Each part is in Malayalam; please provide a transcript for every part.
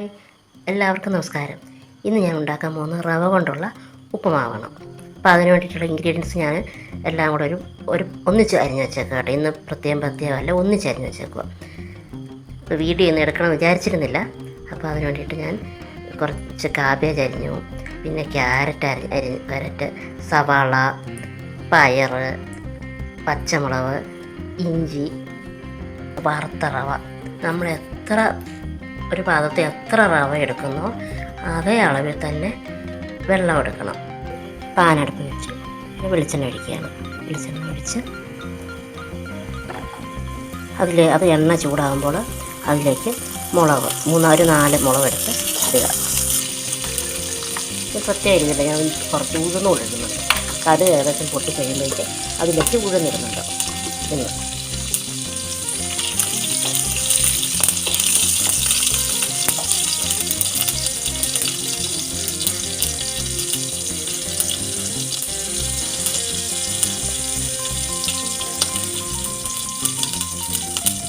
ഹായ്. എല്ലാവർക്കും നമസ്കാരം. ഇന്ന് ഞാൻ ഉണ്ടാക്കാൻ പോകുന്ന റവ കൊണ്ടുള്ള ഉപ്പുമാവാണ്. അപ്പോൾ അതിന് വേണ്ടിയിട്ടുള്ള ഇൻഗ്രീഡിയൻസ് ഞാൻ എല്ലാം കൂടെ ഒരു ഒരു ഒന്നിച്ച് അരിഞ്ഞ് വെച്ചേക്കുക കേട്ടോ. ഇന്ന് പ്രത്യേകം പ്രത്യേകമല്ല ഒന്നിച്ച് അരിഞ്ഞ് വെച്ചേക്കുക ഇപ്പോൾ വീഡിയോ ഇന്ന് എടുക്കണം വിചാരിച്ചിരുന്നില്ല. അപ്പോൾ അതിന് വേണ്ടിയിട്ട് ഞാൻ കുറച്ച് കാബേജ് അരിഞ്ഞു. പിന്നെ ക്യാരറ്റ് അരി അരി ക്യാരറ്റ് സവാള പയർ പച്ചമുളക് ഇഞ്ചി വറുത്ത റവ. നമ്മൾ എത്ര ഒരു പാദത്തെ എത്ര റവ എടുക്കുന്നോ അതേ അളവിൽ തന്നെ വെള്ളം എടുക്കണം. പാനടുപ്പ് വെച്ച്. പിന്നെ വെളിച്ചെണ്ണ ഒഴിക്കുകയാണ്. വെളിച്ചെണ്ണ ഒഴിച്ച് അതിൽ അത് എണ്ണ ചൂടാകുമ്പോൾ അതിലേക്ക് മുളക് മൂന്നാൽ നാല് മുളക് എടുത്ത് ഇടുക. ഇത് ഇരുന്നില്ല ഞാൻ കുറച്ച് ഉഴുന്ന് ഇടുന്നുണ്ട്. കടുക് ഏകദേശം പൊട്ടി കഴിയുമ്പോഴേക്ക് അതിലേക്ക് ഉഴുന്നിടുന്നുണ്ട്.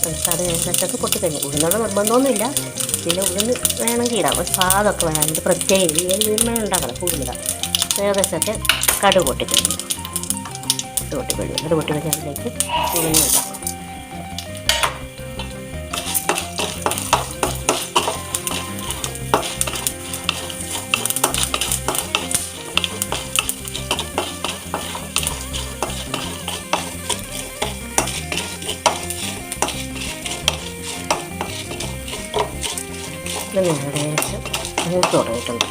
ഇന്ന് വെച്ചത് പൊട്ടി പൊട്ടിക്കഴിഞ്ഞു ഉഴുന്നുള്ള നിർബന്ധമൊന്നുമില്ല. പിന്നെ ഉഴുന്ന് വേണമെങ്കിൽ ഇടാം. ഒരു സ്വാദൊക്കെ വേണം. അതിന്റെ പ്രത്യേക രീതിയിൽ വീണ്ടും ഉണ്ടാക്കണം. കൂടുതലിടാം ഏകദേശമൊക്കെ കടുക് പൊട്ടിക്കഴിഞ്ഞു. ഇത് പൊട്ടിക്കഴിഞ്ഞു. പൊട്ടി പൊട്ടിക്കഴിഞ്ഞ് അതിലേക്ക് ഉഴുന്ന് ഇത് ഏകദേശം മൂത്ത് തുടങ്ങിയിട്ടുണ്ട്.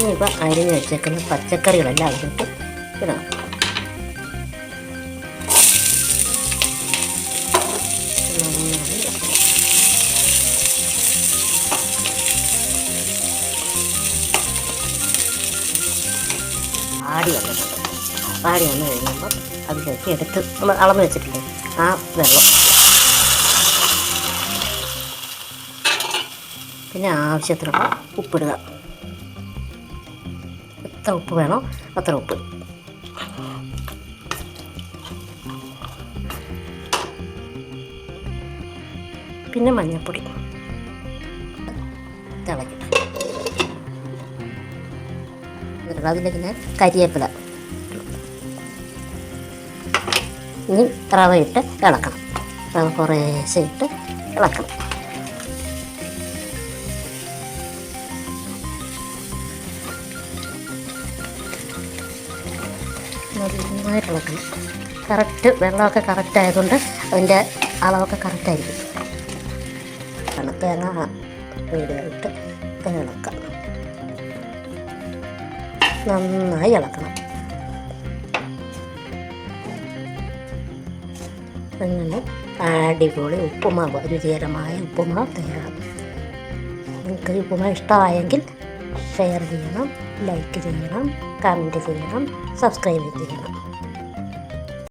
ഇനിയിപ്പോൾ അരിഞ്ഞ് വെച്ചേക്കുന്ന പച്ചക്കറികളെല്ലാം അതിലിട്ട് ഇടണം. ആടി വന്നിട്ടുണ്ട്. ആടി വന്നു കഴിയുമ്പോൾ അതിലേക്ക് എടുത്ത് നമ്മൾ അളന്ന് വെച്ചിട്ടില്ലേ? ആ വെള്ളം പിന്നെ ആവശ്യത്തിനുള്ള ഉപ്പിടുക. എത്ര ഉപ്പ് വേണോ അത്ര ഉപ്പ്. പിന്നെ മഞ്ഞൾപ്പൊടി. എന്നിട്ട് അതിലേക്ക് ഞാൻ കരിയേപ്പില ഇനി റവ ഇട്ട് ഇളക്കണം. റവ കുറേശ്ശെ ഇട്ട് ഇളക്കണം. നന്നായിട്ട് കറക്റ്റ് വെള്ളമൊക്കെ കറക്റ്റ് ആയതുകൊണ്ട് അതിന്റെ അളവൊക്കെ കറക്റ്റായിരിക്കും ആണ് തേങ്ങ വീടുകളിട്ട് തേങ്ങ ഇളക്കാം. നന്നായി ഇളക്കണം. അങ്ങനെ അടിപൊളി ഉപ്പുമാവ് രുചികരമായ ഉപ്പുമാവ് തയ്യാറാണ് നിങ്ങൾക്ക് ഉപ്പുമാവ് ഇഷ്ടമായെങ്കിൽ ഷെയർ ചെയ്യണം ലൈക്ക് ചെയ്യണം കമന്റ് ചെയ്യണം സബ്സ്ക്രൈബ് ചെയ്യണം.